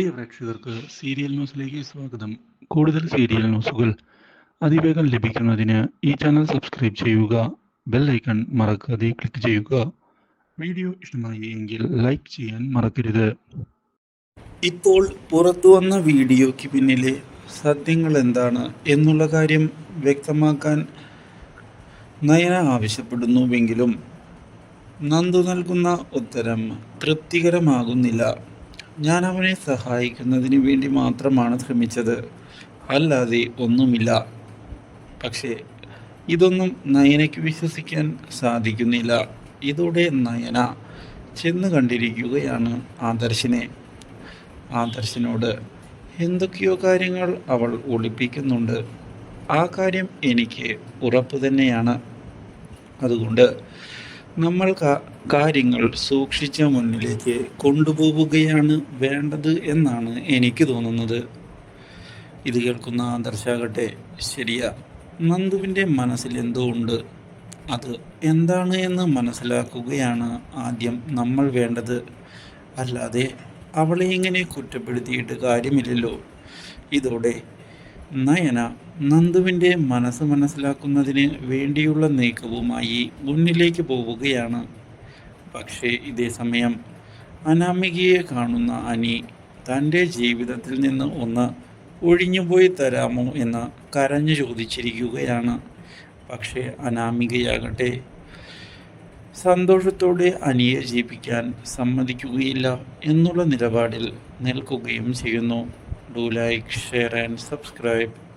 പ്രിയ പ്രേക്ഷകർക്ക് സീരിയൽ ന്യൂസിലേക്ക് സ്വാഗതം. കൂടുതൽ സീരിയൽ ന്യൂസുകൾ അതിവേഗം ലഭിക്കുന്നതിന് ഈ ചാനൽ സബ്സ്ക്രൈബ് ചെയ്യുക ബെൽ ഐക്കൺ മറക്കാതെ ക്ലിക്ക് ചെയ്യുക. വീഡിയോ ഇഷ്ടമായി എങ്കിൽ ലൈക്ക് ചെയ്യാൻ മറക്കരുത്. ഇപ്പോൾ പുറത്തു വന്ന വീഡിയോയ്ക്ക് പിന്നിലെ സത്യങ്ങൾ എന്താണ് എന്നുള്ള കാര്യം വ്യക്തമാക്കാൻ നയന ആവശ്യപ്പെടുന്നുവെങ്കിലും നന്ദു നൽകുന്ന ഉത്തരം തൃപ്തികരമാകുന്നില്ല. ഞാൻ അവനെ സഹായിക്കുന്നതിന് വേണ്ടി മാത്രമാണ് ശ്രമിച്ചത്. അല്ലാതെ ഒന്നുമില്ല. പക്ഷേ ഇതൊന്നും നയനയ്ക്ക് വിശ്വസിക്കാൻ സാധിക്കുന്നില്ല. ഇതോടെ നയന ചെന്ന് കണ്ടിരിക്കുകയാണ് ആദർശിനെ. ആദർശിനോട് എന്തൊക്കെയോ കാര്യങ്ങൾ അവൾ ഒളിപ്പിക്കുന്നുണ്ട്. ആ കാര്യം എനിക്ക് ഉറപ്പ് തന്നെയാണ്. അതുകൊണ്ട് നമ്മൾ കാര്യങ്ങൾ സൂക്ഷിച്ച മുന്നിലേക്ക് കൊണ്ടുപോവുകയാണ് വേണ്ടത് എന്നാണ് എനിക്ക് തോന്നുന്നത്. ഇത് കേൾക്കുന്ന ദർശാകട്ടെ ശരിയാ. നന്ദുവിന്റെ മനസ്സിൽ എന്തോ ഉണ്ട്. അത് എന്താണ് എന്ന് മനസ്സിലാക്കുകയാണ് ആദ്യം നമ്മൾ വേണ്ടത്. അല്ലാതെ അവളെ ഇങ്ങനെ കുറ്റപ്പെടുത്തിയിട്ട് കാര്യമില്ലല്ലോ. ഇതോടെ നയന നന്ദുവിന്റെ മനസ്സ് മനസ്സിലാക്കുന്നതിന് വേണ്ടിയുള്ള നീക്കവുമായി മുന്നിലേക്ക് പോവുകയാണ്. പക്ഷേ ഇതേ സമയം അനാമികയെ കാണുന്ന അനി തന്റെ ജീവിതത്തിൽ നിന്ന് ഒന്ന് ഒഴിഞ്ഞുപോയി തരാമോ എന്ന് കരഞ്ഞു ചോദിച്ചിരിക്കുകയാണ്. പക്ഷേ അനാമികയാകട്ടെ സന്തോഷത്തോടെ അനിയെ ജീവിക്കാൻ സമ്മതിക്കുകയില്ല എന്നുള്ള നിലപാടിൽ നിൽക്കുകയും ചെയ്യുന്നു. Do like share and subscribe